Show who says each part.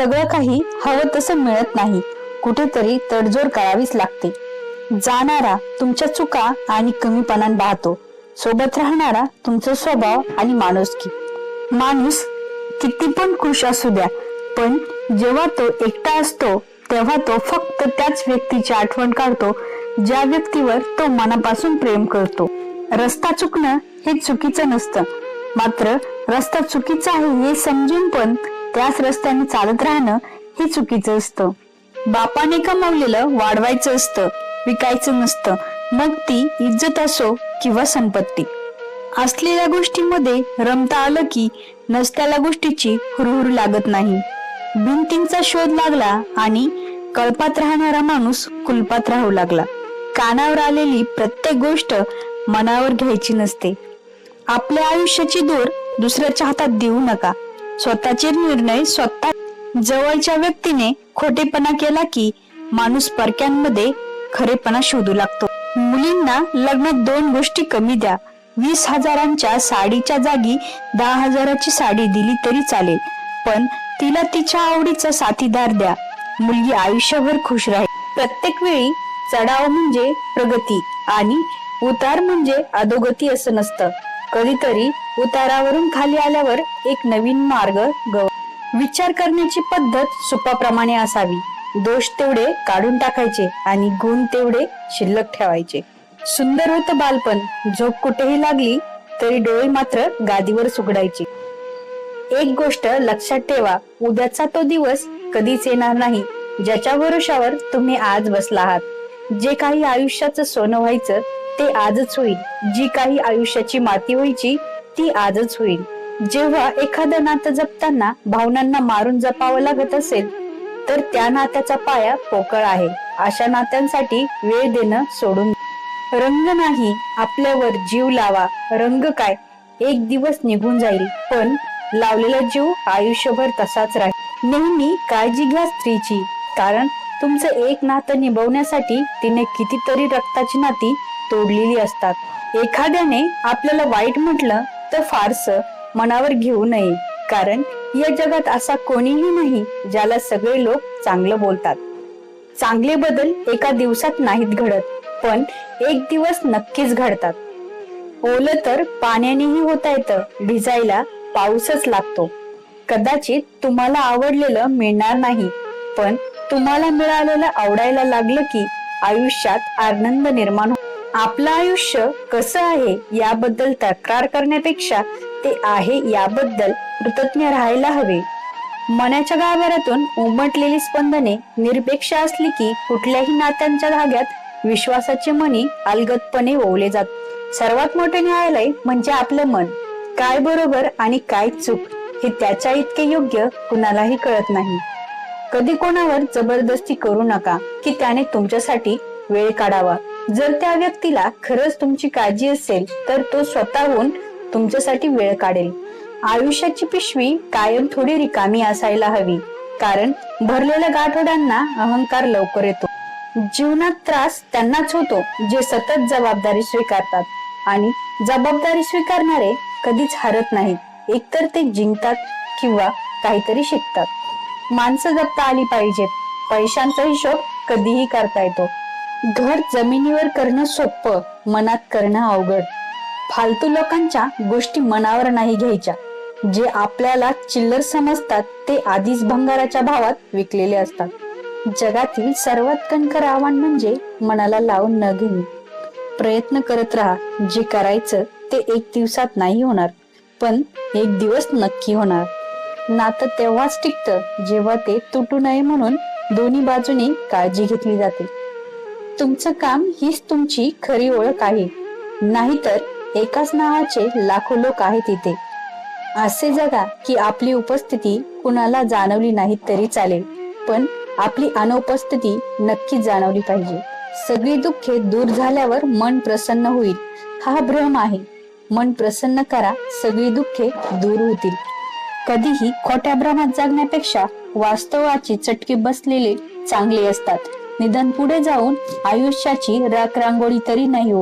Speaker 1: सगळं काही हवं तसं मिळत नाही. कुठेतरी तडजोड करावीच लागते. जाणारा तुमच्या चुका आणि कमीपणान पाहतो. सोबत राहणारा तुमचा स्वभाव आणि माणुसकी. माणूस किती पण खुश असू द्या पण जेव्हा तो एकटा असतो तेव्हा तो फक्त त्याच व्यक्तीची आठवण काढतो ज्या व्यक्तीवर तो मनापासून प्रेम करतो. रस्ता चुकणं हे चुकीचं नसतं. मात्र रस्ता चुकीचा आहे हे समजून पण त्याच रस्त्याने चालत राहणं हे चुकीचं असतं. बापाने कमावलेलं वाढवायचं असतं विकायचं नसतं. मग ती इज्जत असो किंवा संपत्ती. असलेल्या गोष्टीमध्ये रमता आलं की नसलेल्या गोष्टीची हुरहुर लागत नाही. भिंतींचा शोध लागला आणि कळपात राहणारा माणूस कुलपात राहू लागला. कानावर आलेली प्रत्येक गोष्ट मनावर घ्यायची नसते. आपल्या आयुष्याची दोर दुसऱ्याच्या हातात देऊ नका. स्वतःचे निर्णय स्वतः जवळच्या व्यक्तीने खोटेपणा केला की माणूस परक्यांमध्ये खरेपणा शोधू लागतो. मुलींना लग्नात दोन गोष्टी कमी द्या. वीस हजारांच्या साडीच्या जागी दहा हजाराची साडी दिली तरी चालेल पण तिला तिच्या आवडीचा साथीदार द्या. मुलगी आयुष्यभर खुश राहील. प्रत्येक वेळी चढाव म्हणजे प्रगती आणि उतार म्हणजे अधोगती असं नसतं. कधीतरी उतारावरून खाली आल्यावर एक नवीन मार्ग गव विचार करण्याची पद्धत सुपाप्रमाणे असावी. दोष तेवढे काढून टाकायचे आणि गुण तेवढे शिल्लक ठेवायचे. सुंदर होतं बालपण. झोप कुठेही लागली तरी डोळे मात्र गादीवर सुगडायचे एक गोष्ट लक्षात ठेवा उद्याचा तो दिवस कधीच येणार नाही ज्याच्या भरोशावर तुम्ही आज बसला आहात. जे काही आयुष्याचं सोनं व्हायचं ते आजच होईल. जी काही आयुष्याची माती व्हायची ती आजच होईल. जेव्हा एखादं नातं जपताना भावनांना मारून जपावं लागत असेल तर त्या नात्याचा पाया पोकळ आहे. अशा नात्यांसाठी वेळ देणं सोडून रंग नाही आपल्यावर जीव लावा. रंग काय? एक दिवस निघून जाईल पण लावलेला जीव आयुष्यभर तसाच राहील. नेहमी काळजी घ्या स्त्रीची कारण तुमचं एक नातं निभवण्यासाठी तिने कितीतरी रक्ताची नाती तोडलेली असतात. एखाद्याने आपल्याला वाईट म्हटलं तर फारस मनावर घेऊ नये. कारण या जगात असा कोणीही नाही ज्याला सगळे लोक चांगलं बोलतात. चांगले बदल एका दिवसात नाहीत घडत पण एक दिवस नक्कीच घडतात. ओलं तर पाण्यानेही होता येतं भिजायला पाऊसच लागतो. कदाचित तुम्हाला आवडलेलं मिळणार नाही पण तुम्हाला मिळालेलं आवडायला लागलं की आयुष्यात आनंद निर्माण होतो आपलं आयुष्य कसं आहे याबद्दल तक्रार करण्यापेक्षा ते आहे याबद्दल कृतज्ञ राहायला हवे. मनाच्या गाभाऱ्यातून उमटलेली स्पंदने निरपेक्ष असली की कुठल्याही नात्यांच्या धाग्यात विश्वासाचे मनी अलगतपणे ओवले जात. सर्वात मोठे न्यायालय म्हणजे आपलं मन. काय बरोबर आणि काय चूक हे त्याच्या इतके योग्य कुणालाही कळत नाही. कधी कोणावर जबरदस्ती करू नका की त्याने तुमच्यासाठी वेळ काढावा. जर त्या व्यक्तीला खरंच तुमची काळजी असेल तर तो स्वतःहून तुमच्यासाठी वेळ काढेल. आयुष्याची पिशवी कायम थोडी रिकामी असायला हवी कारण भरलेल्या गाठोड्यांना अहंकार लवकर येतो. जीवनात त्रास त्यांनाच होतो जे सतत जबाबदारी स्वीकारतात. आणि जबाबदारी स्वीकारणारे कधीच हरत नाहीत एकतर ते जिंकतात किंवा काहीतरी शिकतात. माणसं जपता आली पाहिजेत पैशांचा हिशोब कधीही करता येतो. घर जमिनीवर करणं सोपं मनात करणं अवघड. फालतू लोकांच्या गोष्टी मनावर नाही घ्यायच्या. जे आपल्याला चिल्लर समजतात ते आधीच भंगाराच्या भावात विकलेले असतात. जगातील सर्वात कणकर आव्हान म्हणजे मनाला लावून न घेणे. प्रयत्न करत राहा जे करायचं ते एक दिवसात नाही होणार पण एक दिवस नक्की होणार. नातं तेव्हाच टिकतं जेव्हा ते तुटू नये म्हणून दोन्ही बाजूने काळजी घेतली जाते. तुमचं काम हीच तुमची खरी ओळख आहे. नाहीतर एकाच नावाचे लाखो लोक आहेत इथे. असे जगा की आपली उपस्थिती कुणाला जाणवली नाही तरी चालेल पण आपली अनुपस्थिती नक्की जाणवली पाहिजे. सगळी दुःखे दूर झाल्यावर मन प्रसन्न होईल. हा भ्रम आहे. मन प्रसन्न करा सगळी दुःखे दूर होतील. कधीही खोट्या भ्रमात जगण्यापेक्षा वास्तवाची चटकी बसलेले चांगले असतात. निदान पुढे जाऊन आयुष्याची राख रांगोळी तरी नाही होत.